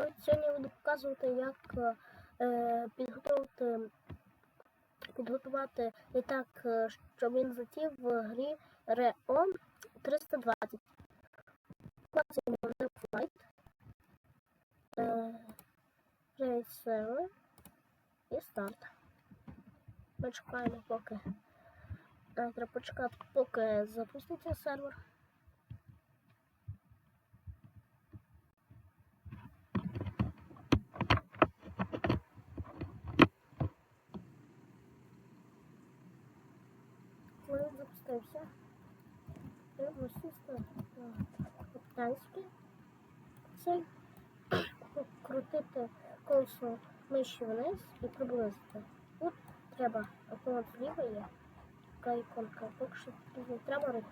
привіт! Сьогодні я буду показувати, як е, підготувати, підготувати літак, е, щоб він летів в грі REO 320. Клацаємо на Flight. Е, Server і старт. Ми чекаємо, поки е, треба почекати, поки запуститься сервер. Коли він запустився, треба сісти на капітанський. Це крутити колесо миші вниз і приблизити. Тут треба є. Така іконка. Поки що тут не треба робити.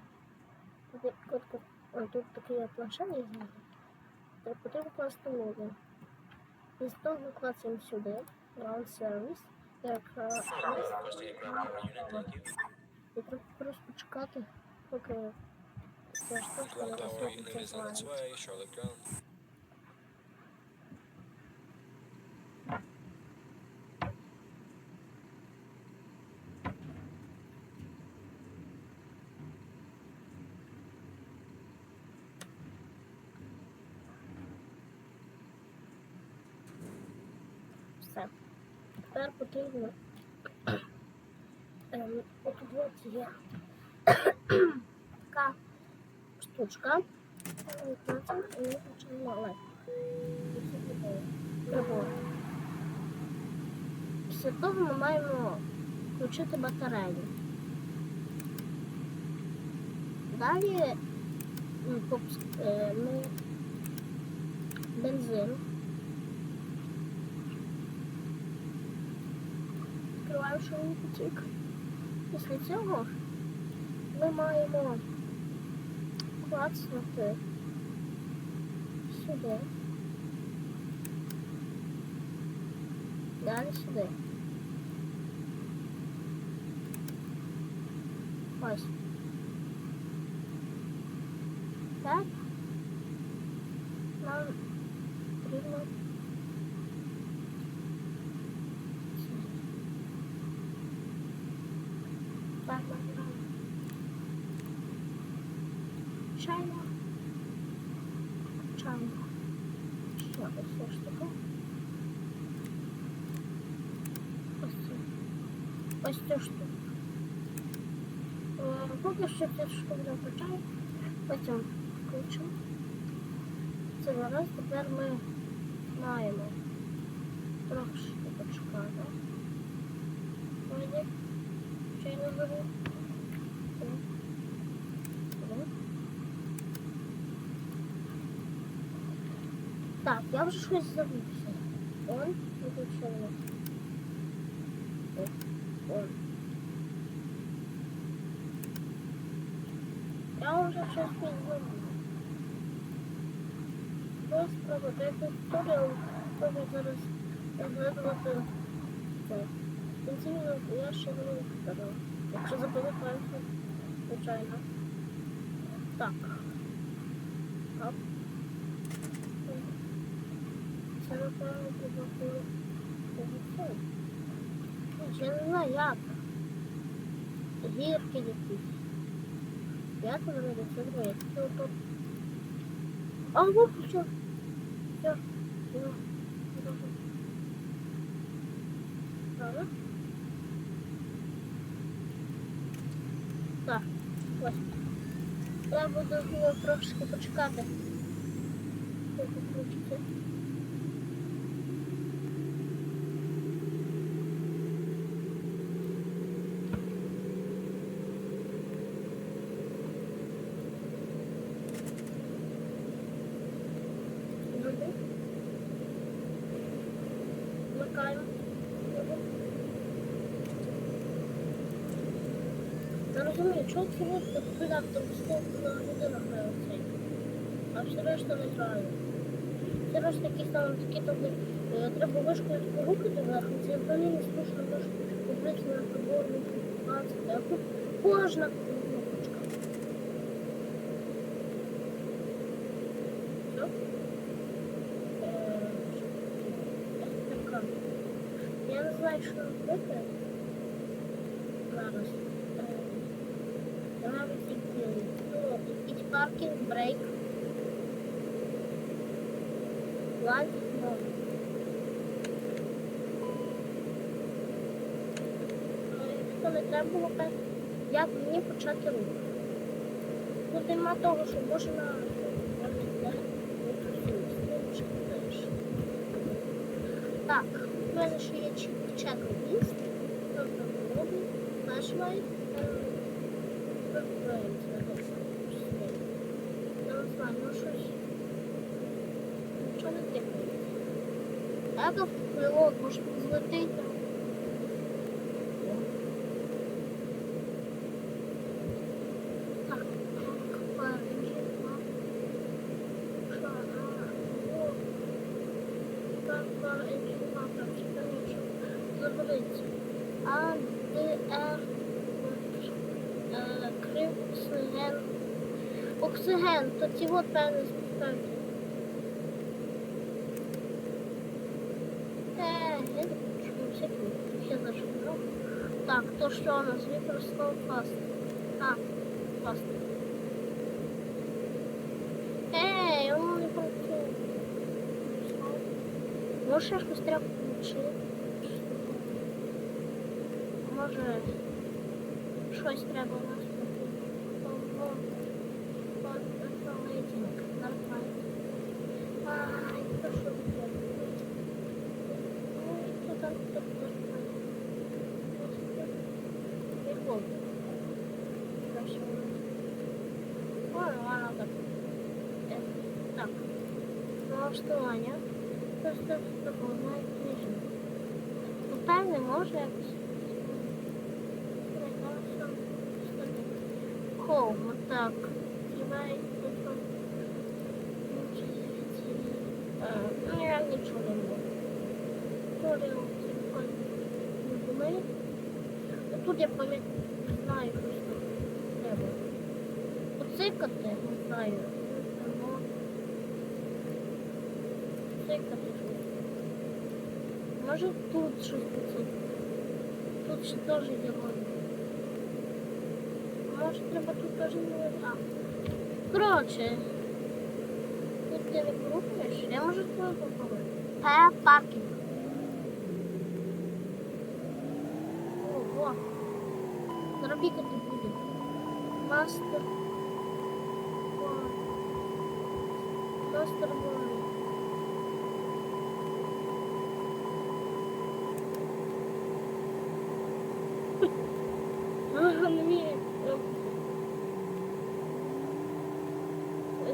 Тут, о, тут такий є планшет є знизу. Потрібно класти логін. І з того клацаємо сюди. Ground Service. Як е, і просто почекати, поки ця штучка не Ground power unit розробиться is on its way, Charlotte ground. Все. Тепер потрібно ем, отут прибор. Після того ми маємо включити батарею. Далі м, е, ми бензин. Відкриваємо, він потік. Після цього ми маємо клацнути сюди. Далі сюди. Ось. Так. Нам потрібно Так, набираємо. Чайно. Чайно. Ще ось ця штука. Ось цю. Ось цю штуку. Е, Поки що цю штуку закачаю, потім включу. Це зараз тепер ми маємо трошки почекати. Вийде. Чайно беру. Так, я вже щось забувся. Он виключили. Он. Я вже щось підзабув. Ось проводити туторіал, тобі зараз розглядувати це. В кінці я ще не викладав. Якщо запам'ятаєте, звичайно. Так. Оп. Це напевно треба було це. Я не знаю як. Гірки якісь. Як друге. Це отут. А. Все. Ну, добре. Правда? Так, ось. Я буду його трошки почекати. Поки думаю, что çok yumurta bir dakika bu kullanabilir ama olsaydı. А все равно что не знаю? Все равно якісь там такі тобі, е, треба вишкою таку руки доверху, це взагалі не слушно, може купити на приборну 15, а тут кожна кнопочка. Все? Я не знаю, що робити. Якийсь паркінг, брейк. Landing mode. Ну, Якщо не треба було, як мені почати рух? Тут нема того, що можна... Так, у мене ще є чек- чек-лист. Тобто лобі, флешлайт, Я не знаю, может може злетить Оксиген, то ці от певні співставки. Е, я не хочу, всякий, ще зашукав. Так, то що у нас? Використав фаст. А, фаст. Ей, воно не працює. Може, ще щось треба включити. Може, щось треба у нас Ого. Так. Налаштування. Просто допомагає книжку. Напевне, може якось. Хоу, отак. Кивай, я нічого не були. Тут я пам'ятаю, знаю, що треба. Поцикати, не знаю. Цикати щось. Може тут щось поцикати. Тут ще теж є воно. Може треба тут теж не а. Коротше. Тут ти не порухаєш, я можу твою попробувати. П паркінг. Ого. Заробітати буде. Мастер. Мастер Бой. Ага, мені. е,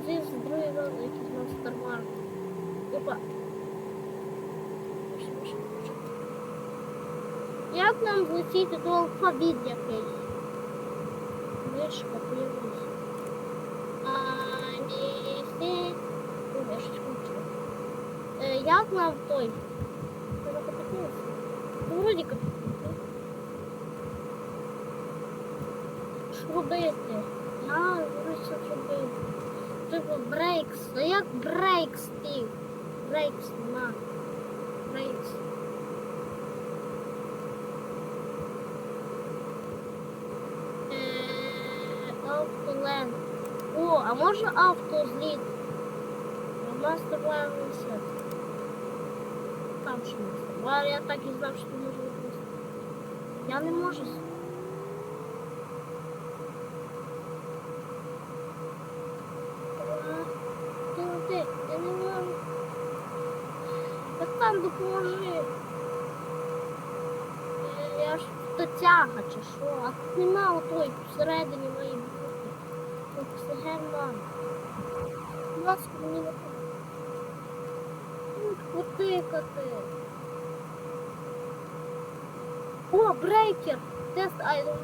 Здесь другий раз якийсь монстр Опа. Як нам злетіти до алфавіт якийсь? Мишка появилась. А, ні, сі. Ой, я щось включила. Е, як нам той? Треба катапультуватися? Ну, вроді катапультуватися. Що робити? Типу брейкс. А як брейкс ти? Брейкс нема. Брейкс. Автолен. О, а може автозліт? У нас такое все. Там що нас. Я так і знав, що ти можеш випустити. Я не можу. Там допоможи. Я ж то тяга чи що, а тут нема отой всередині моєї бути. Оксиген ласка, мені не Тут потикати. О, брейкер! Тест айдом.